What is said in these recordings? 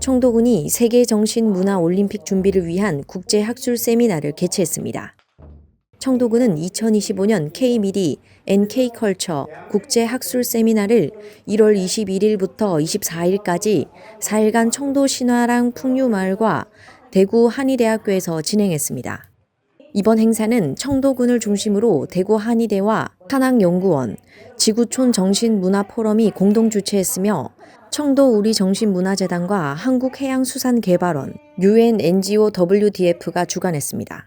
청도군이 세계 정신 문화 올림픽 준비를 위한 국제 학술 세미나를 개최했습니다. 청도군은 2025년 K-미디 NK컬처 국제 학술 세미나를 1월 21일부터 24일까지 4일간 청도 신화랑 풍류마을과 대구 한의대학교에서 진행했습니다. 이번 행사는 청도군을 중심으로 대구 한의대와 한학연구원, 지구촌 정신문화포럼이 공동 주최했으며 청도 우리 정신문화재단과 한국해양수산개발원, UN NGO WDF가 주관했습니다.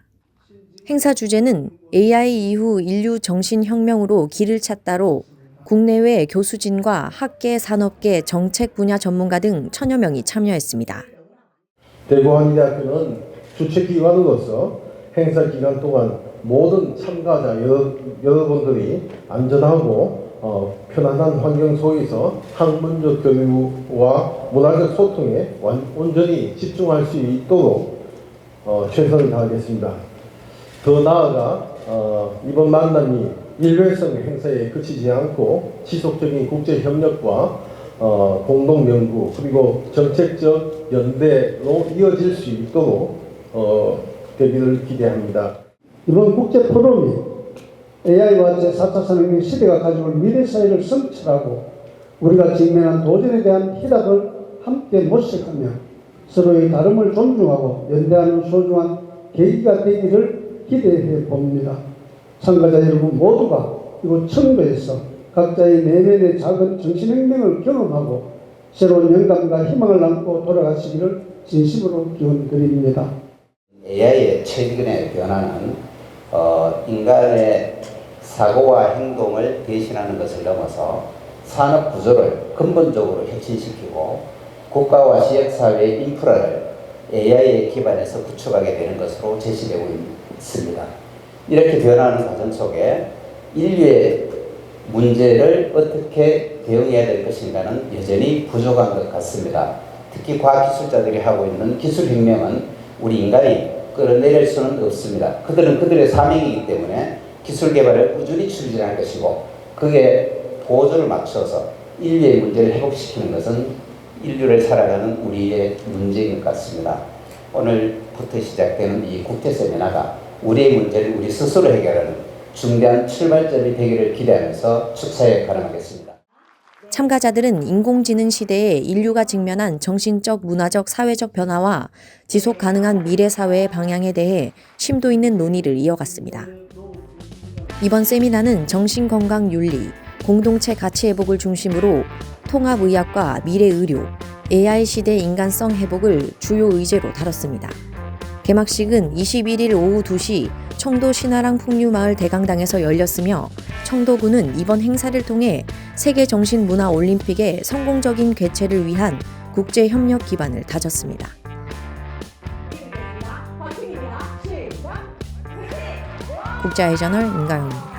행사 주제는 AI 이후 인류 정신혁명으로 길을 찾다로 국내외 교수진과 학계, 산업계, 정책 분야 전문가 등 천여 명이 참여했습니다. 대구한의대학교는 주최기관으로서 행사 기간 동안 모든 참가자 여러, 여러분들이 안전하고 어, 편안한 환경 속에서 학문적 교류와 문화적 소통에 완, 온전히 집중할 수 있도록 어, 최선을 다하겠습니다. 더 나아가 어, 이번 만남이 일회성 행사에 그치지 않고 지속적인 국제 협력과 어, 공동 연구 그리고 정책적 연대로 이어질 수 있도록 어, 되기를 기대합니다. 이번 국제 포럼이 AI와 제4차 산업혁명 시대가 가져올 미래 사회를 성찰하고 우리가 직면한 도전에 대한 희답을 함께 모색하며 서로의 다름을 존중하고 연대하는 소중한 계기가 되기를 기대해 봅니다. 참가자 여러분 모두가 이곳 청도에서 각자의 내면의 작은 정신혁명을 경험하고 새로운 영감과 희망을 안고 돌아가시기를 진심으로 기원드립니다. AI의 최근의 변화는 어, 인간의 사고와 행동을 대신하는 것을 넘어서 산업 구조를 근본적으로 혁신시키고 국가와 지역사회의 인프라를 AI에 기반해서 구축하게 되는 것으로 제시되고 있습니다. 이렇게 변화하는 과정 속에 인류의 문제를 어떻게 대응해야 될 것인가는 여전히 부족한 것 같습니다. 특히 과학기술자들이 하고 있는 기술혁명은 우리 인간이 끌어내릴 수는 없습니다. 그들은 그들의 사명이기 때문에 기술 개발을 꾸준히 추진할 것이고 그게 보조를 맞춰서 인류의 문제를 회복시키는 것은 인류를 살아가는 우리의 문제인 것 같습니다. 오늘부터 시작되는 이 국제 세미나가 우리의 문제를 우리 스스로 해결하는 중대한 출발점이 되기를 기대하면서 축사에 가능하겠습니다. 참가자들은 인공지능 시대에 인류가 직면한 정신적, 문화적, 사회적 변화와 지속 가능한 미래 사회의 방향에 대해 심도 있는 논의를 이어갔습니다. 이번 세미나는 정신건강 윤리, 공동체 가치 회복을 중심으로 통합의학과 미래의료, AI 시대 인간성 회복을 주요 의제로 다뤘습니다. 개막식은 21일 오후 2시 청도 신화랑 풍류마을 대강당에서 열렸으며 청도군은 이번 행사를 통해 세계 정신문화 올림픽의 성공적인 개최를 위한 국제 협력 기반을 다졌습니다. 국제아이저널 임가영입니다.